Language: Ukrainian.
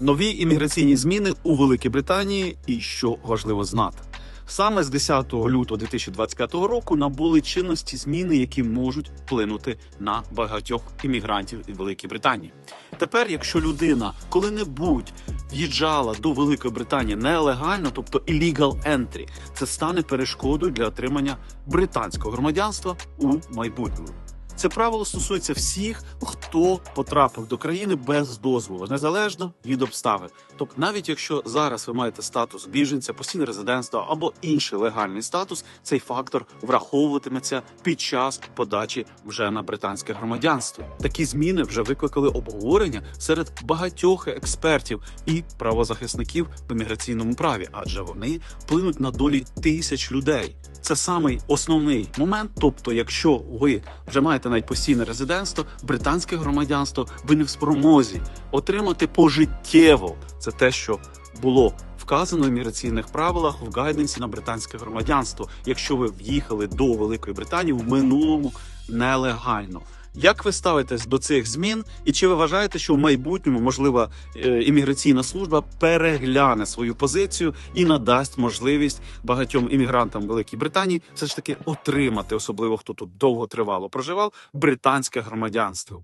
Нові імміграційні зміни у Великій Британії, і що важливо знати. Саме з 10 лютого 2025 року набули чинності зміни, які можуть вплинути на багатьох іммігрантів і Великій Британії. Тепер, якщо людина коли-небудь в'їжджала до Великої Британії нелегально, тобто illegal entry, це стане перешкодою для отримання британського громадянства у майбутньому. Це правило стосується всіх, хто потрапив до країни без дозволу, незалежно від обставин. Тобто, навіть якщо зараз ви маєте статус біженця, постійне резидентство або інший легальний статус, цей фактор враховуватиметься під час подачі вже на британське громадянство. Такі зміни вже викликали обговорення серед багатьох експертів і правозахисників в імміграційному праві, адже вони вплинуть на долі тисяч людей. Це самий основний момент. Тобто, якщо ви вже маєте навіть постійне резидентство, британське громадянство, ви не в спромозі отримати пожиттєво. Це те, що було вказано в міграційних правилах в гайденсі на британське громадянство, якщо ви в'їхали до Великої Британії в минулому нелегально. Як ви ставитесь до цих змін, і чи ви вважаєте, що в майбутньому можлива е, імміграційна служба перегляне свою позицію і надасть можливість багатьом іммігрантам Великій Британії все ж таки отримати, особливо хто тут довго тривало проживав, британське громадянство?